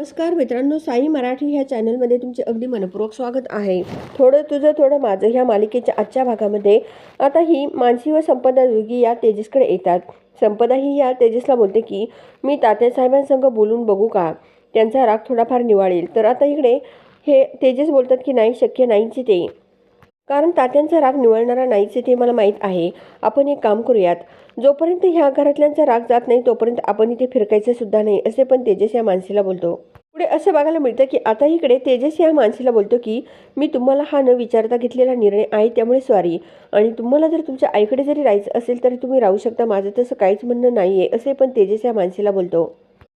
नमस्कार मित्रांनो साई मराठी ह्या चॅनलमध्ये तुमचे अगदी मनपूर्वक स्वागत आहे. थोडं तुझं थोडं माझं ह्या मालिकेच्या आजच्या भागामध्ये. आता ही मानसी व संपदा दोघी या तेजसकडे येतात. संपदा ही या तेजसला बोलते की मी तात्यासाहेबांसंग बोलून बघू का? त्यांचा राग थोडाफार निवाळेल. तर आता इकडे हे तेजस बोलतात की नाही शक्य नाहीच ते. कारण तात्यांचा राग निवळणारा नाहीच आहे ते मला माहीत आहे. आपण एक काम करूयात. जोपर्यंत ह्या घरातल्यांचा राग जात नाही तोपर्यंत आपण इथे फिरकायचं सुद्धा नाही असे पण तेजस या माणसीला बोलतो. पुढे असं बघायला मिळतं की आता इकडे तेजस या माणसीला बोलतो की मी तुम्हाला हा न विचारता घेतलेला निर्णय आहे त्यामुळे सॉरी आणि तुम्हाला जर तुमच्या आईकडे जरी राहायचं असेल तर तुम्ही राहू शकता. माझं तसं काहीच म्हणणं नाही आहे असे पण तेजस या माणसीला बोलतो.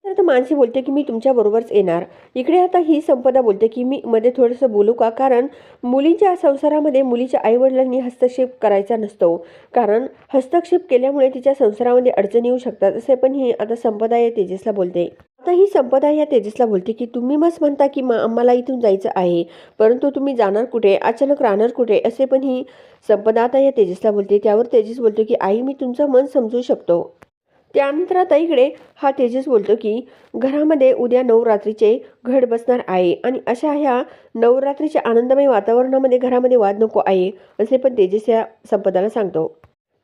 तर आता मानसी बोलते की मी तुमच्याबरोबरच येणार. इकडे आता ही संपदा बोलते की मी मध्ये थोडंसं बोलू का? कारण मुलीच्या संसारामध्ये मुलीच्या आईवडिलांनी हस्तक्षेप करायचा नसतो. कारण हस्तक्षेप केल्यामुळे तिच्या संसारामध्ये अडचणी येऊ शकतात. असे पण ही आता संपदा या तेजसला बोलते. आता ही संपदा या तेजसला बोलते की तुम्ही मस्त म्हणता की मा आम्हाला इथून जायचं आहे. परंतु तुम्ही जाणार कुठे? अचानक राहणार कुठे? असे पण ही संपदा आता या तेजसला बोलते. त्यावर तेजस बोलतो की आई मी तुमचं मन समजू शकतो. त्यानंतर आता इकडे हा तेजस बोलतो की घरामध्ये उद्या नवरात्रीचे घड बसणार आहे आणि अशा ह्या नवरात्रीच्या आनंदमय वातावरणामध्ये घरामध्ये वाद नको आहे असे पण तेजस या संपदाला सांगतो.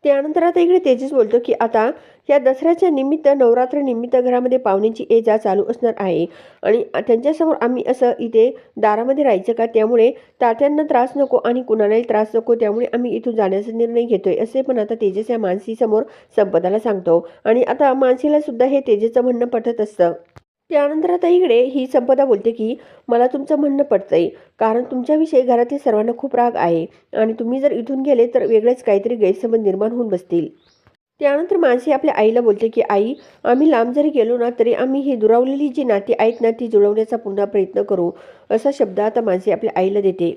त्यानंतर आता इकडे तेजस बोलतो की आता या दसऱ्याच्या निमित्त नवरात्र निमित्त घरामध्ये पाहुण्यांची ये जा चालू असणार आहे. आणि त्यांच्यासमोर आम्ही असं इथे दारामध्ये राहायचं का? त्यामुळे तात्यांना त्रास नको आणि कुणालाही त्रास नको त्यामुळे आम्ही इथून जाण्याचा निर्णय घेतोय असे पण आता तेजस या मानसीसमोर संपदाला सांगतो. आणि आता मानसीला सुद्धा हे तेजेचं म्हणणं पटत असतं. त्यानंतर आता इकडे ही संपदा बोलते की मला तुमचं म्हणणं पटतंय. कारण तुमच्याविषयी घरातील सर्वांना खूप राग आहे आणि तुम्ही जर इथून गेले तर वेगळेच काहीतरी गैरसमज निर्माण होऊन बसतील. त्यानंतर मानसी आपल्या आईला बोलते की आई आम्ही लांब जरी गेलो ना तरी आम्ही ही दुरावलेली जी नाती आहेत ना ती जुळवण्याचा पुन्हा प्रयत्न करू असा शब्द आता मानसी आपल्या आईला देते.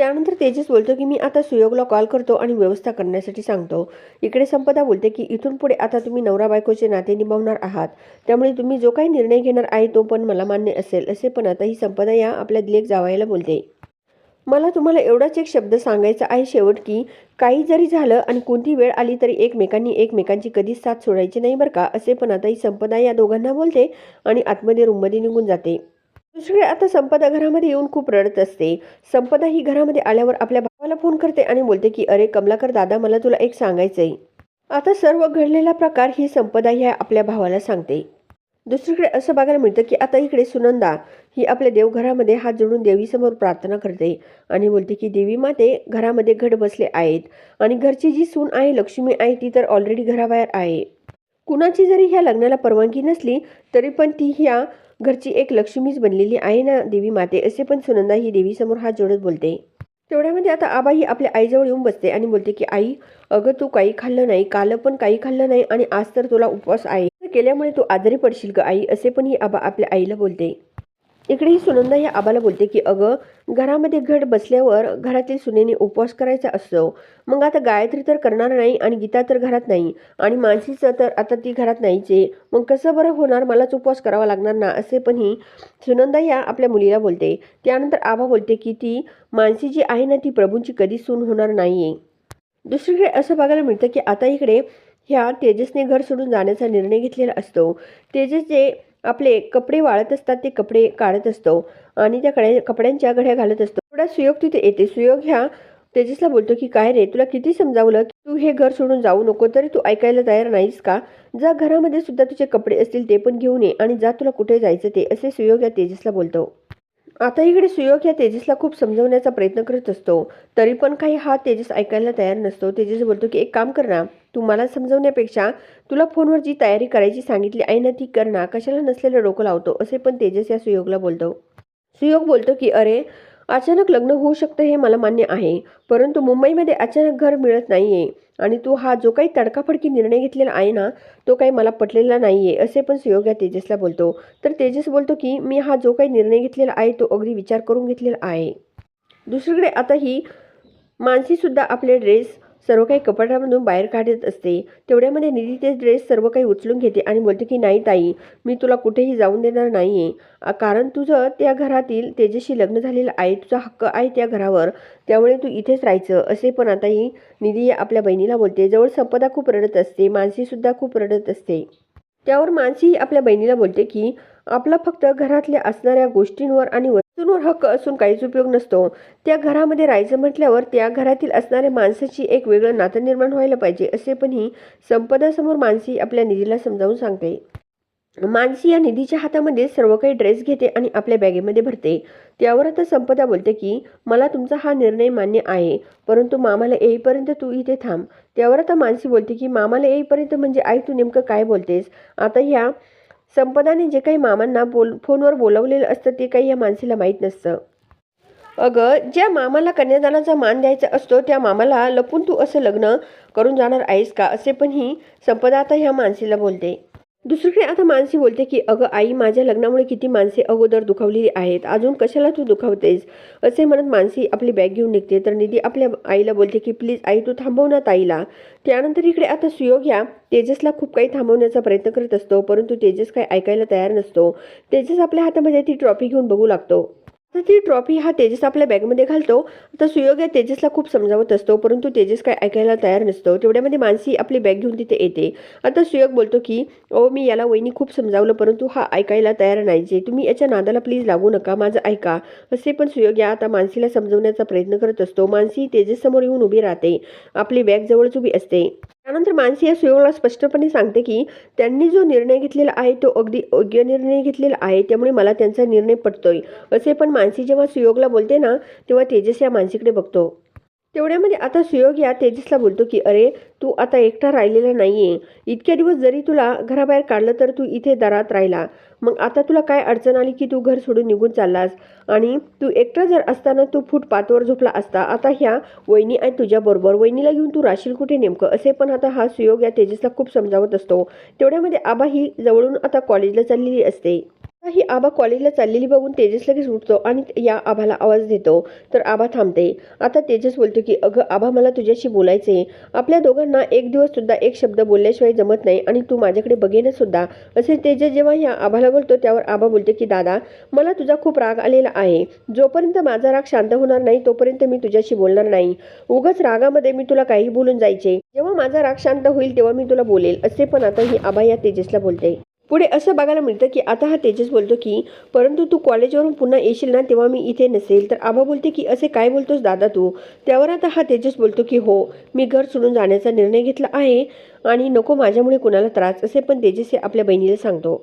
त्यानंतर तेजस बोलतो की मी आता सुयोगला कॉल करतो आणि व्यवस्था करण्यासाठी सांगतो. इकडे संपदा बोलते की इथून पुढे आता तुम्ही नवरा बायकोचे नाते निभावणार आहात. त्यामुळे तुम्ही जो काही निर्णय घेणार आहे तो पण मला मान्य असेल असे पण आता ही संपदा या आपल्या दिलेक जावायला बोलते. मला तुम्हाला एवढाच एक शब्द सांगायचा आहे शेवट की काही जरी झालं आणि कोणती वेळ आली तरी एकमेकांनी एकमेकांची कधीच साथ सोडायची नाही बरं का असे पण आता ही संपदा या दोघांना बोलते आणि आतमध्ये रूममध्ये निघून जाते. दुसरीकडे आता संपदा घरामध्ये येऊन खूप रडत असते. संपदा ही घरामध्ये आल्यावर आपल्या भावाला फोन करते आणि बोलते की अरे कमलाकर दादा मला तुला एक सांगायचंय. आता सर्व घडलेला प्रकार ही संपदा ह्या आपल्या भावाला सांगते. दुसरीकडे असं बघायला मिळतं की आता इकडे सुनंदा ही आपल्या देवघरामध्ये हात जोडून देवीसमोर प्रार्थना करते आणि बोलते की देवी माते घरामध्ये घट बसले आहेत आणि घरची जी सून आहे लक्ष्मी आहे ती तर ऑलरेडी घराबाहेर आहे. कुणाची जरी ह्या लग्नाला परवानगी नसली तरी पण ती ह्या घरची एक लक्ष्मीच बनलेली आहे ना देवी माते असे पण सुनंदा ही देवीसमोर हात जोडत बोलते. तेवढ्यामध्ये आता आबा ही आपल्या आईजवळ येऊन बसते आणि बोलते की आई अगं तू काही खाल्लं नाही काल पण काही खाल्लं नाही आणि आज तर तुला उपवास आहे. केल्यामुळे तू आजारी पडशील ग आई असे पण ही आबा आपल्या आईला बोलते. इकडे ही सुनंदा ह्या आबाला बोलते की अगं घरामध्ये घट बसल्यावर घरातील सुनेने उपवास करायचा असतो. मग आता गायत्री तर करणार नाही आणि गीता तर घरात नाही आणि मानसीचं तर आता ती घरात नाहीच आहे. मग कसं बरं होणार? मलाच उपवास करावा लागणार ना? असे पण ही सुनंदा या आपल्या मुलीला बोलते. त्यानंतर आबा बोलते की ती मानसी जी आहे ना ती प्रभूंची कधी सून होणार नाही आहे दुसरीकडे असं बघायला मिळतं की आता इकडे ह्या तेजसने घर सोडून जाण्याचा निर्णय घेतलेला असतो. तेजस जे आपले कपडे वाळत असतात ते कपडे काढत असतो आणि त्या कडे कपड्यांच्या घड्या घालत असतो. थोडा सुयोग तिथे येते. सुयोग ह्या तेजसला बोलतो की काय रे तुला किती समजावलं की तू हे घर सोडून जाऊ नको तरी तू ऐकायला तयार नाहीस का? जा घरामध्ये सुद्धा तुझे कपडे असतील ते पण घेऊन ये आणि जा तुला कुठे जायचं ते असे सुयोग या तेजसला बोलतो. आता इकडे सुयोग या तेजसला खूप समजवण्याचा प्रयत्न करत असतो. तरी पण काही हा तेजस ऐकायला तयार नसतो. तेजस बोलतो की एक काम कर ना तू मला समजवण्यापेक्षा तुला फोनवर जी तयारी करायची सांगितली आहे ना ती कर ना. कशाला नसलेलं डोकं लावतो. असे पण तेजस या सुयोगला बोलतो. सुयोग बोलतो की अरे अचानक लग्न होऊ शकतं हे मला मान्य आहे. परंतु मुंबईमध्ये अचानक घर मिळत नाही आहे आणि तू हा जो काही तडकाफडकी निर्णय घेतलेला आहे ना तो काही मला पटलेला नाही आहे असे पण सुयोग या तेजसला बोलतो. तर तेजस बोलतो की मी हा जो काही निर्णय घेतलेला आहे तो अगदी विचार करून घेतलेला आहे. दुसरीकडे आता ही मानसीसुद्धा आपले ड्रेस सर्व काही कपाटामधून बाहेर काढत असते. तेवढ्यामध्ये निधी ते ड्रेस सर्व काही उचलून घेते आणि बोलते की नाही ताई मी तुला कुठेही जाऊन देणार नाही आहे कारण तुझं त्या घरातील तेजेशी लग्न झालेलं आहे तुझा हक्क आहे त्या घरावर. त्यामुळे तू इथेच राहायचं. असे पण आता ही निधी आपल्या बहिणीला बोलते. जवळ संपदा खूप रडत असते. मानसीसुद्धा खूप रडत असते. त्यावर मानसी आपल्या बहिणीला बोलते की आपला फक्त घरातल्या असणाऱ्या गोष्टींवर आणि वस्तूंवर हक्क असून काहीच उपयोग नसतो. त्या घरामध्ये राहायचं म्हटल्यावर त्या घरातील असणाऱ्या माणसाची एक वेगळं नातं निर्माण व्हायला पाहिजे असे पण ही संपदासमोर मानसी आपल्या निधीला समजावून सांगते. मानसी या निधीच्या हातामध्ये सर्व काही ड्रेस घेते आणि आपल्या बॅगेमध्ये भरते. त्यावर आता संपदा बोलते की मला तुमचा हा निर्णय मान्य आहे परंतु मामाला येईपर्यंत तू इथे थांब. त्यावर आता मानसी बोलते की मामाला येईपर्यंत म्हणजे आई तू नेमकं काय बोलतेस? आता ह्या संपदाने जे काही मामांना बोल फोनवर बोलवलेलं असतं ते काही या माणसेला माहीत नसतं. अगं ज्या मामाला कन्यादानाचा मान द्यायचा असतो त्या मामाला लपून तू असं लग्न करून जाणार आहेस का? असे पण ही संपदा आता ह्या मानसीला बोलते. दुसरीकडे आता मानसी बोलते की अगं आई माझ्या लग्नामुळे किती माणसे अगोदर दुखावलेली आहेत. अजून कशाला तू दुखावतेस? असे म्हणत मानसी आपली बॅग घेऊन निघते. तर निधी आपल्या आईला बोलते की प्लीज आई तू थांबव ना ताईला. त्यानंतर इकडे आता सुयोग ह्या तेजसला खूप काही थांबवण्याचा प्रयत्न करत असतो परंतु तेजस काही ऐकायला तयार नसतो. तेजस आपल्या हातामध्ये ती ट्रॉफी घेऊन बघू लागतो. तर ती ट्रॉफी हा तेजस आपल्या बॅगमध्ये घालतो. तर सुयोग या तेजसला खूप समजावत असतो परंतु तेजस काय ऐकायला तयार नसतो. तेवढ्यामध्ये मानसी आपली बॅग घेऊन तिथे येते. आता सुयोग बोलतो की ओ मी याला वहिनी खूप समजावलं परंतु हा ऐकायला तयार नाही जे. तुम्ही याच्या नादाला प्लीज लागू नका माझं ऐका. असे पण सुयोग या आता मानसीला समजवण्याचा प्रयत्न करत असतो. मानसी तेजस समोर येऊन उभी राहते. आपली बॅग जवळच उभी असते. त्यानंतर मानसी या सुयोगला स्पष्टपणे सांगते की त्यांनी जो निर्णय घेतलेला आहे तो अगदी योग्य निर्णय घेतलेला आहे त्यामुळे मला त्यांचा निर्णय पटतोय. असे पण मानसी जेव्हा सुयोगला बोलते ना तेव्हा तेजस या मानसीकडे बघतो. तेवढ्यामध्ये आता सुयोग या तेजसला बोलतो की अरे तू आता एकटा राहिलेला नाही आहे इतक्या दिवस जरी तुला घराबाहेर काढलं तर तू इथे दारात राहिला. मग आता तुला काय अडचण आली की तू घर सोडून निघून चाललास? आणि तू एकटा जर असताना तू फुटपाथवर झोपला असता आता ह्या वहिनी आणि तुझ्याबरोबर वहिनीला घेऊन तू राशील कुठे नेमकं? असे पण आता हा सुयोग या तेजसला खूप समजावत असतो. तेवढ्यामध्ये आबा ही जवळून आता कॉलेजला चाललेली असते. ही आबा कॉलेजला चाललेली बघून तेजस लगेच उठतो आणि या आबाला आवाज देतो. तर आबा थांबते. आता तेजस बोलतो की अगं आबा मला तुझ्याशी बोलायचे आपल्या दोघांना एक दिवस सुद्धा एक शब्द बोलल्याशिवाय जमत नाही आणि तू माझ्याकडे बघेन सुद्धा. असे तेजस जेव्हा या आबाला बोलतो त्यावर आबा बोलते की दादा मला तुझा खूप राग आलेला आहे. जोपर्यंत माझा राग शांत होणार नाही तोपर्यंत मी तुझ्याशी बोलणार नाही. उगाच रागामध्ये मी तुला काही बोलून जायचे. जेव्हा माझा राग शांत होईल तेव्हा मी तुला बोलेल. असे पण आता ही आबा या तेजसला बोलते. पुढे असं बघायला मिळतं की आता हा तेजस बोलतो की परंतु तू कॉलेजवरून पुन्हा येशील ना तेव्हा मी इथे नसेल. तर आबा बोलते की असे काय बोलतोस दादा तू? त्यावर आता हा तेजस बोलतो की हो मी घर सोडून जाण्याचा निर्णय घेतला आहे आणि नको माझ्यामुळे कुणाला त्रास असे पण तेजस हे आपल्या बहिणीला सांगतो.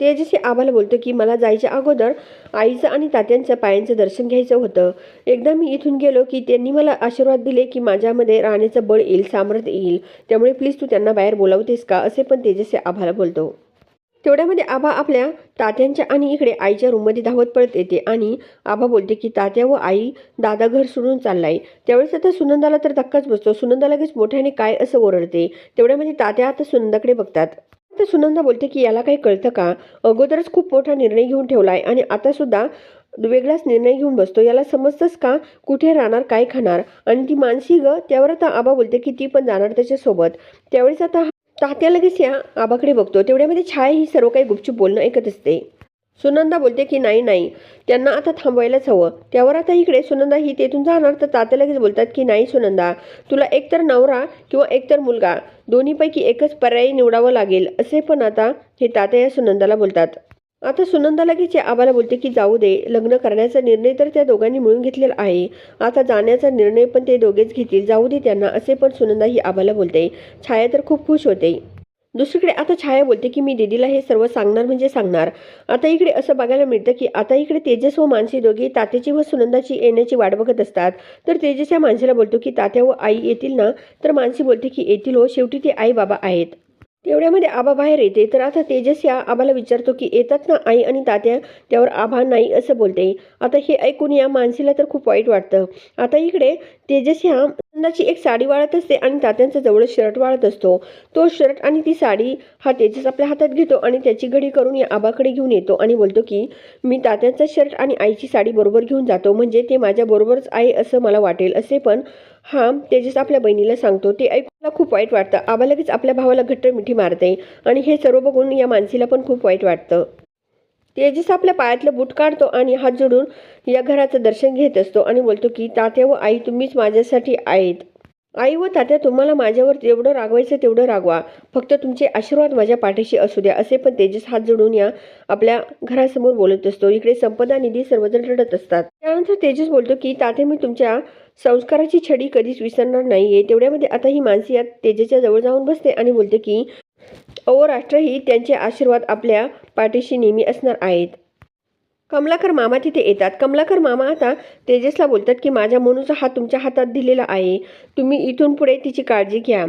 तेजस हे आबाला बोलतो की मला जायच्या अगोदर आईचं आणि तात्यांचं पायांचं दर्शन घ्यायचं होतं. एकदा मी इथून गेलो की त्यांनी मला आशीर्वाद दिले की माझ्यामध्ये राहण्याचं बळ येईल सामर्थ्य येईल. त्यामुळे प्लीज तू त्यांना बाहेर बोलावतेस का? असे पण तेजस हे आबाला बोलतो. तेवढ्यामध्ये आबा आपल्या तात्यांच्या आणि इकडे आईच्या रूममध्ये धावत पळत येते आणि आबा बोलते की तात्या व आई दादा घर सोडून चाललाय. त्यावेळेस आता सुनंदाला तर धक्काच बसतो. सुनंदा लगेच मोठ्याने काय असं ओरडते. तेवढ्यामध्ये तात्या आता सुनंदाकडे बघतात. तर सुनंदा बोलते की याला काही कळतं का? अगोदरच खूप मोठा निर्णय घेऊन ठेवलाय आणि आता सुद्धा वेगळाच निर्णय घेऊन बसतो. याला समजतंच का? कुठे राहणार? काय खाणार? आणि ती मानसी ग त्यावर आता आबा बोलते की ती पण जाणार त्याच्यासोबत. त्यावेळेस आता तात्या लगेच या आबाकडे बघतो. तेवढ्यामध्ये छाया ही सर्व काही गुपचूप बोलणं ऐकत असते. सुनंदा बोलते की नाही नाही. त्यांना आता थांबवायलाच हवं. त्यावर आता इकडे सुनंदा ही तेथून जाणार. तर तात्या लगेच बोलतात की नाही सुनंदा. तुला एकतर नवरा किंवा एकतर मुलगा. दोन्हीपैकी एकच पर्याय निवडावं लागेल. असे पण आता हे तात्या या सुनंदाला बोलतात. आता सुनंदा लगेच या आबाला बोलते की जाऊ दे लग्न करण्याचा निर्णय तर त्या दोघांनी मिळून घेतलेला आहे. आता जाण्याचा निर्णय पण ते दोघेच घेतील. जाऊ दे त्यांना असे पण सुनंदा ही आबाला बोलते. छाया तर खूप खुश होते. दुसरीकडे आता छाया बोलते की मी दीदीला हे सर्व सांगणार म्हणजे सांगणार. आता इकडे असं बघायला मिळतं की आता इकडे तेजस व मानसी दोघी तात्याची व सुनंदाची येण्याची वाट बघत असतात. तर तेजस या माणसाला बोलतो की तात्या व आई येतील ना? तर मानसी बोलते की येतील हो. शेवटी ते आई बाबा आहेत. तेवढ्यामध्ये आबा बाहेर येते. तर आता तेजस या आबाला विचारतो की येतात ना आई आणि तात्या? त्यावर आबा नाही असं बोलते. आता हे ऐकून या मानसीला तर खूप वाईट वाटतं. आता इकडे तेजस ह्या एक साडी वाळत असते आणि तात्यांचा जवळ शर्ट वाळत असतो. तो शर्ट आणि ती साडी हा तेजस आपल्या हातात घेतो आणि त्याची घडी करून या आबाकडे घेऊन येतो आणि बोलतो की मी तात्यांचा शर्ट आणि आईची साडी बरोबर घेऊन जातो. म्हणजे ते माझ्या बरोबरच आहे असं मला वाटेल. असे पण हा तेजस आपल्या बहिणीला सांगतो ते ऐकूला खूप वाईट वाटतं. आबा लगेच आपल्या भावाला घट्ट मिठी मारते आणि हे सर्व बघून या मानसीला पण खूप वाईट वाटतं. तेजस आपल्या पायातलं बूट काढतो आणि हात जोडून या घराचं दर्शन घेत असतो आणि बोलतो की तात्या व आई तुम्हीच माझ्यासाठी आहेत. आई व तात्या तुम्हाला माझ्यावर जेवढं रागवायचं तेवढं रागवा. फक्त तुमचे आशीर्वाद माझ्या पाठीशी असू द्या. असे पण तेजस हात जोडून या आपल्या घरासमोर बोलत असतो. इकडे संपदा निधी सर्वजण रडत असतात. त्यानंतर तेजस बोलतो की तात्या मी तुमच्या संस्काराची छडी कधीच विसरणार नाहीये. तेवढ्यामध्ये आता ही माणसी या तेजेच्या जवळ जाऊन बसते आणि बोलते की अहो राष्ट्रही त्यांचे आशीर्वाद आपल्या पाठीशी नेहमी असणार आहेत. कमलाकर मामा तिथे येतात. कमलाकर मामा आता तेजसला बोलतात की माझ्या मनूचा हात तुमच्या हातात दिलेला आहे. तुम्ही इथून पुढे तिची काळजी घ्या.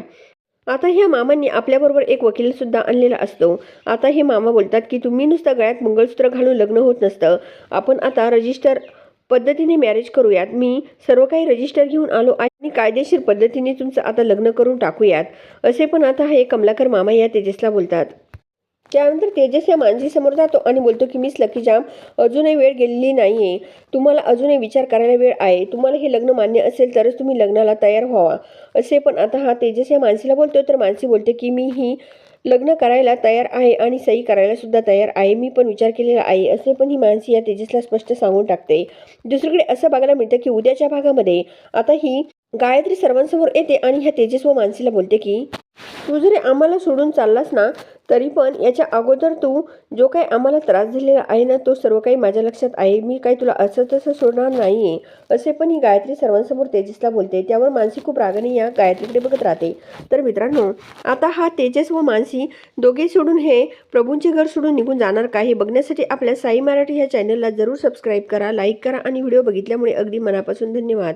आता ह्या मामांनी आपल्याबरोबर एक वकीलसुद्धा आणलेला असतो. आता हे मामा बोलतात की तुम्ही नुसतं गळ्यात मंगळसूत्र घालून लग्न होत नसतं. आपण आता रजिस्टर पद्धतीने मॅरेज करूयात. मी सर्व काही रजिस्टर घेऊन आलो आणि कायदेशीर पद्धतीने तुमचं आता लग्न करून टाकूयात. असे पण आता हे कमलाकर मामा या तेजसला बोलतात. त्यानंतर तेजस या मानसीसमोर जातो आणि बोलतो की मिस लकी जाम अजूनही वेळ गेलेली नाही आहे तुम्हाला अजूनही विचार करायला वेळ आहे. तुम्हाला हे लग्न मान्य असेल तरच तुम्ही लग्नाला तयार व्हावा. असे पण आता हा तेजस या मानसीला बोलतो तर मानसी बोलते की मी ही लग्न करायला तयार आहे आणि सही करायला सुद्धा तयार आहे. मी पण विचार केलेला आहे. असे पण ही मानसी या तेजसला स्पष्ट सांगून टाकते. दुसरीकडे असं बघायला मिळतं की उद्याच्या भागामध्ये आता ही गायत्री सर्वांसमोर येते आणि ह्या तेजस व मानसीला बोलते की तू जरी आम्हाला सोडून चाललास ना तरी पण याच्या अगोदर तू जो काही आम्हाला त्रास दिलेला आहे ना तो सर्व काही माझ्या लक्षात आहे. मी काही तुला असं तसं सोडणार नाही आहे असे पण ही गायत्री सर्वांसमोर तेजसला बोलते. त्यावर मानसी खूप रागाने या गायत्रीकडे बघत राहते. तर मित्रांनो आता हा तेजस व मानसी दोघे सोडून हे प्रभूंचे घर सोडून निघून जाणार का हे बघण्यासाठी आपल्या साई मराठी ह्या चॅनलला जरूर सबस्क्राईब करा लाईक करा आणि व्हिडिओ बघितल्यामुळे अगदी मनापासून धन्यवाद.